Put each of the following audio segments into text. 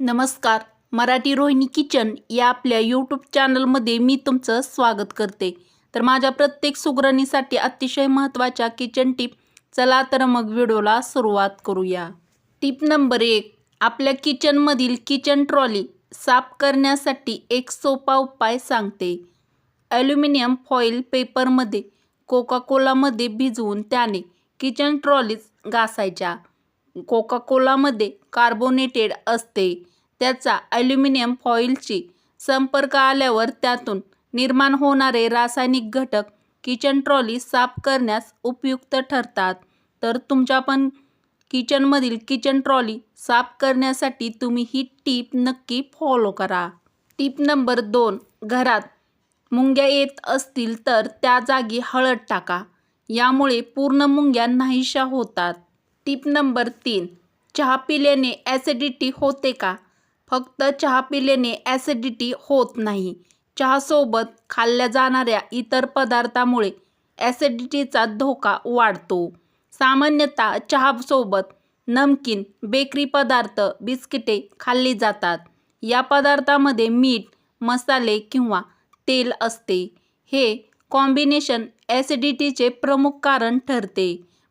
नमस्कार. मराठी रोहिणी किचन या आपल्या यूट्यूब चॅनलमध्ये मी तुमचं स्वागत करते. तर माझ्या प्रत्येक सुगरणीसाठी अतिशय महत्त्वाच्या किचन टिप चला तर मग व्हिडिओला सुरुवात करूया. टिप नंबर एक. आपल्या किचनमधील किचन ट्रॉली साफ करण्यासाठी एक सोपा उपाय सांगते. ॲल्युमिनियम फॉईल पेपरमध्ये कोका कोलामध्ये भिजवून त्याने किचन ट्रॉलीज घासायच्या. कोकाकोलामध्ये कार्बोनेटेड असते. त्याचा ॲल्युमिनियम फॉईलची संपर्क आल्यावर त्यातून निर्माण होणारे रासायनिक घटक किचन ट्रॉली साफ करण्यास उपयुक्त ठरतात. तर तुमच्या पण किचनमधील किचन ट्रॉली साफ करण्यासाठी तुम्ही ही टीप नक्की फॉलो करा. टीप नंबर दोन घरात मुंग्या येत असतील तर त्या जागी हळद टाका. यामुळे पूर्ण मुंग्या नाहीशा होतात. टीप नंबर तीन चहा पिल्याने ॲसिडिटी होते का? फक्त चहा पिल्याने ॲसिडिटी होत नाही. चहासोबत खाल्ल्या जाणाऱ्या इतर पदार्थामुळे ॲसिडिटीचा धोका वाढतो. सामान्यतः चहासोबत नमकीन बेकरी पदार्थ बिस्किटे खाल्ली जातात. या पदार्थामध्ये मीठ मसाले किंवा तेल असते. हे कॉम्बिनेशन ॲसिडिटीचे प्रमुख कारण ठरते.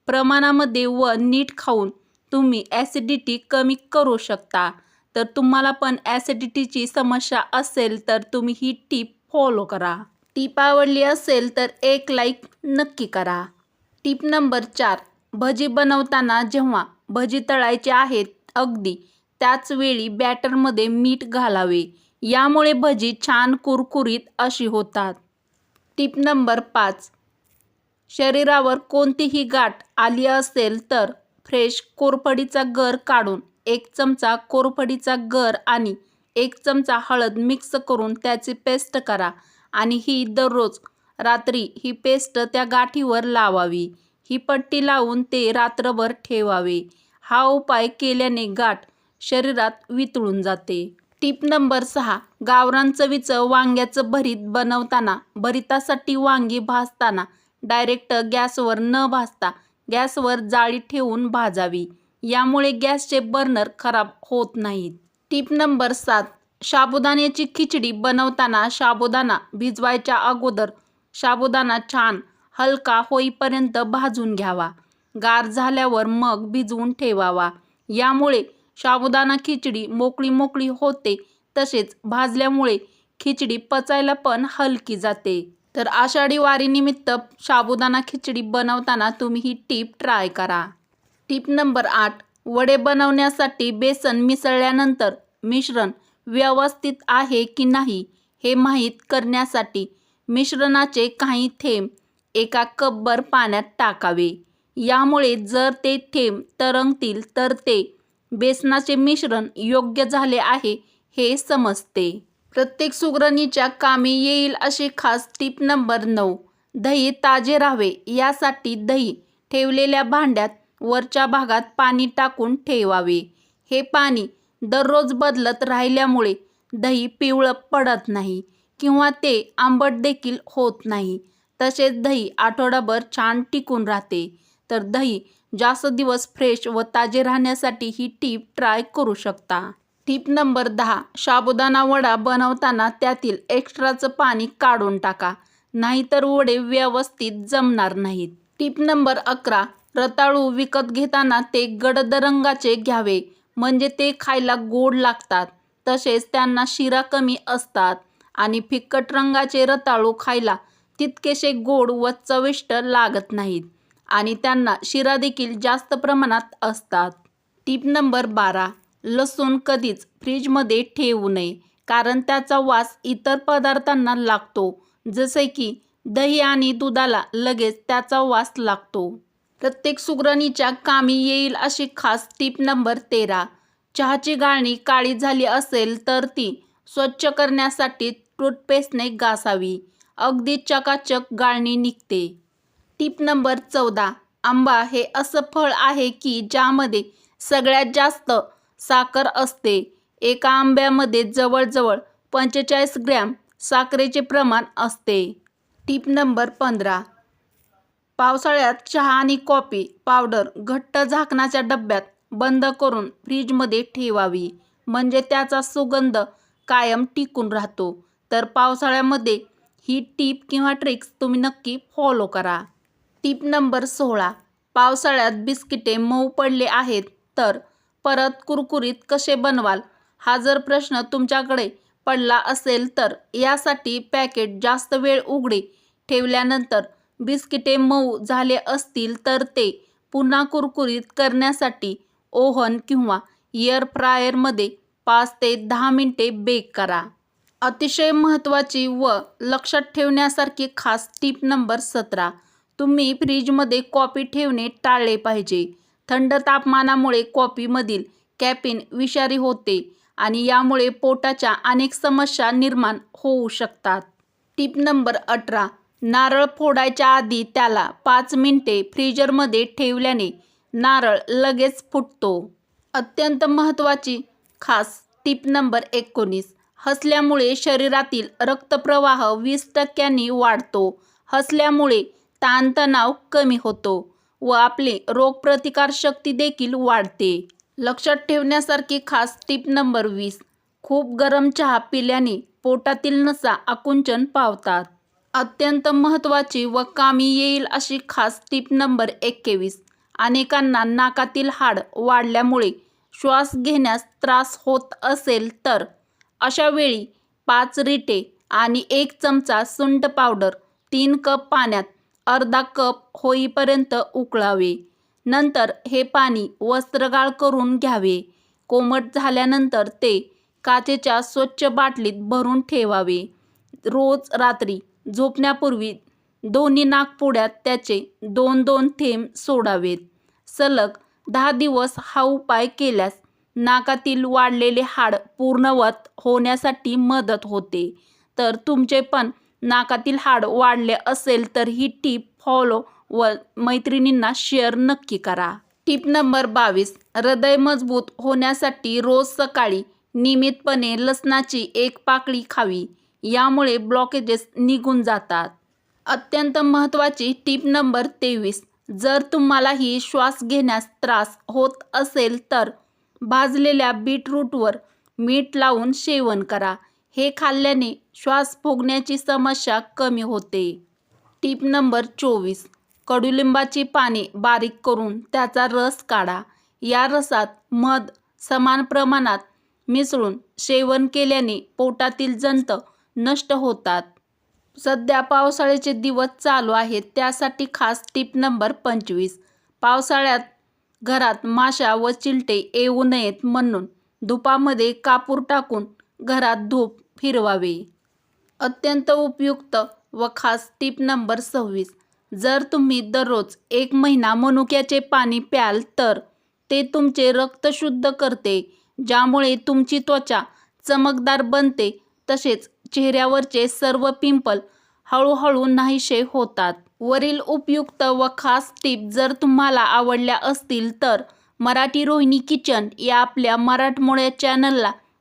प्रमाणामध्ये व नीट खाऊन तुम्ही ॲसिडिटी कमी करू शकता. तर तुम्हाला पण ॲसिडिटीची समस्या असेल तर तुम्ही ही टीप फॉलो करा. टीप आवडली असेल तर एक लाईक नक्की करा. टीप नंबर चार भजी बनवताना जेव्हा भजी तळायचे आहेत अगदी त्याच वेळी बॅटरमध्ये मीठ घालावे. यामुळे भजी छान कुरकुरीत अशी होतात. टीप नंबर पाच शरीरावर कोणतीही गाठ आली असेल तर फ्रेश कोरफडीचा गर काढून एक चमचा कोरफडीचा गर आणि एक चमचा हळद मिक्स करून त्याची पेस्ट करा आणि ही दररोज रात्री ही पेस्ट त्या गाठीवर लावावी. ही पट्टी लावून ते रात्रभर ठेवावे. हा उपाय केल्याने गाठ शरीरात वितळून जाते. टीप नंबर सहा गावरान चवीचं वांग्याचं भरीत बनवताना भरितासाठी वांगी भाजताना डायरेक्ट गॅसवर न भाजता गॅसवर जाळी ठेवून भाजावी. यामुळे गॅसचे बर्नर खराब होत नाहीत. टीप नंबर सात. साबुदाण्याची खिचडी बनवताना साबुदाणा भिजवायच्या अगोदर साबुदाणा छान हलका होईपर्यंत भाजून घ्यावा. गार झाल्यावर मग भिजवून ठेवावा. यामुळे साबुदाणा खिचडी मोकळी मोकळी होते तसेच भाजल्यामुळे खिचडी पचायला पण हलकी जाते. तर आषाढी वारीनिमित्त साबुदाणा खिचडी बनवताना तुम्ही ही टीप ट्राय करा. टीप नंबर आठ वडे बनवण्यासाठी बेसन मिसळल्यानंतर मिश्रण व्यवस्थित आहे की नाही हे माहीत करण्यासाठी मिश्रणाचे काही थेंब एका कपभर पाण्यात टाकावे. यामुळे जर ते थेंब तरंगतील तर ते बेसनाचे मिश्रण योग्य झाले आहे हे समजते. प्रत्येक सुगरणीच्या कामी येईल अशी खास टीप नंबर नऊ. दही ताजे राहावे यासाठी दही ठेवलेल्या भांड्यात वरच्या भागात पाणी टाकून ठेवावे. हे पाणी दररोज बदलत राहिल्यामुळे दही पिवळं पडत नाही किंवा ते आंबट देखील होत नाही. तसेच दही आठवडाभर छान टिकून राहते. तर दही जास्त दिवस फ्रेश व ताजे राहण्यासाठी ही टीप ट्राय करू शकता. टीप नंबर दहा. साबुदाणा वडा बनवताना त्यातील एक्स्ट्राचं पाणी काढून टाका. नाहीतर वडे व्यवस्थित जमणार नाहीत. टीप नंबर अकरा. रताळू विकत घेताना ते गडद रंगाचे घ्यावे. म्हणजे ते खायला गोड लागतात. तसेच त्यांना शिरा कमी असतात. आणि फिक्कट रंगाचे रताळू खायला तितकेसे गोड व चविष्ट लागत नाहीत. आणि त्यांना शिरा देखील जास्त प्रमाणात असतात. टीप नंबर बारा. लसूण कधीच फ्रीजमध्ये ठेवू नये कारण त्याचा वास इतर पदार्थांना लागतो. जसे की दही आणि दुधाला लगेच त्याचा वास लागतो. प्रत्येक सुगरणीच्या कामी येईल अशी खास टीप नंबर तेरा. चहाची गाळणी काळी झाली असेल तर ती स्वच्छ करण्यासाठी टूथपेस्टने घासावी. अगदी चकाचक गाळणी निघते. टीप नंबर चौदा. आंबा हे असं फळ आहे की ज्यामध्ये सगळ्यात जास्त साखर असते. एका आंब्यामध्ये जवळजवळ पंचेचाळीस ग्रॅम साखरेचे प्रमाण असते. टीप नंबर पंधरा. पावसाळ्यात चहा आणि कॉफी पावडर घट्ट झाकणाच्या डब्यात बंद करून फ्रीजमध्ये ठेवावी. म्हणजे त्याचा सुगंध कायम टिकून राहतो. तर पावसाळ्यामध्ये ही टीप किंवा ट्रिक्स तुम्ही नक्की फॉलो करा. टीप नंबर सोळा. पावसाळ्यात बिस्किटे मऊ पडले आहेत तर परत कुरकुरीत कसे बनवाल? हा जर प्रश्न तुमच्याकडे पडला असेल तर यासाठी पॅकेट जास्त वेळ उघडे ठेवल्यानंतर बिस्किटे मऊ झाले असतील तर ते पुन्हा कुरकुरीत करण्यासाठी ओव्हन किंवा एअर फ्रायरमध्ये पाच ते दहा मिनटे बेक करा. अतिशय महत्त्वाची व लक्षात ठेवण्यासारखी खास टीप नंबर सतरा. तुम्ही फ्रीजमध्ये कॉपी ठेवणे टाळले पाहिजे. थंड तापमानामुळे कॉफीमधील कॅपिन विषारी होते आणि यामुळे पोटाच्या अनेक समस्या निर्माण होऊ शकतात. टीप नंबर अठरा. नारळ फोडायच्या आधी त्याला पाच मिनिटे फ्रीजरमध्ये ठेवल्याने नारळ लगेच फुटतो. अत्यंत महत्त्वाची खास टीप नंबर एकोणीस. हसल्यामुळे शरीरातील रक्तप्रवाह वीस टक्क्यांनी वाढतो. हसल्यामुळे ताणतणाव कमी होतो. व आपले रोगप्रतिकारशक्ती देखील वाढते. लक्षात ठेवण्यासारखी खास टीप नंबर वीस. खूप गरम चहा पिल्याने पोटातील नसा आकुंचन पावतात. अत्यंत महत्त्वाची व कामी येईल अशी खास टीप नंबर एकवीस अनेकांना नाकातील हाड वाढल्यामुळे श्वास घेण्यास त्रास होत असेल तर अशा वेळी पाच रिटे आणि एक चमचा सुंट पावडर तीन कप पाण्यात अर्धा कप होईपर्यंत उकळावे. नंतर हे पाणी वस्त्रगाळ करून घ्यावे. कोमट झाल्यानंतर ते काचेच्या स्वच्छ बाटलीत भरून ठेवावे. रोज रात्री झोपण्यापूर्वी दोन्ही नाकपुड्यात त्याचे दोन दोन थेंब सोडावेत. सलग दहा दिवस हा उपाय केल्यास नाकातील वाढलेले हाड पूर्णवत होण्यासाठी मदत होते. तर तुमचे पण नाकातील हाड वाढले असेल तर ही टीप फॉलो व मैत्रिणींना शेअर नक्की करा. टीप नंबर बावीस हृदय मजबूत होण्यासाठी रोज सकाळी नियमितपणे लसणाची एक पाकळी खावी. यामुळे ब्लॉकेजेस निघून जातात. अत्यंत महत्त्वाची टीप नंबर तेवीस जर तुम्हालाही श्वास घेण्यास त्रास होत असेल तर भाजलेल्या बीटरूटवर मीठ लावून सेवन करा. हे खाल्ल्याने श्वास फुगण्याची समस्या कमी होते. टीप नंबर चोवीस. कडुलिंबाची पाने बारीक करून त्याचा रस काढा. या रसात मध समान प्रमाणात मिसळून सेवन केल्याने पोटातील जंत नष्ट होतात. सध्या पावसाळ्याचे दिवस चालू आहेत त्यासाठी खास टीप नंबर पंचवीस. पावसाळ्यात घरात माशा व चिलटे येऊ नयेत म्हणून धुपामध्ये कापूर टाकून घरात धूप फिरवावे. अत्यंत उपयुक्त व खास टीप नंबर सव्वीस. जर तुम्ही दररोज एक महिना मनुक्याचे पाणी प्याल तर ते तुमचे रक्त शुद्ध करते ज्यामुळे तुमची त्वचा चमकदार बनते तसेच चेहऱ्यावरचे सर्व पिंपल हळूहळू नाहीसे होतात. वरील उपयुक्त व खास टीप जर तुम्हाला आवडल्या असतील तर मराठी रोहिणी किचन या आपल्या मराठमोळ्या चॅनलला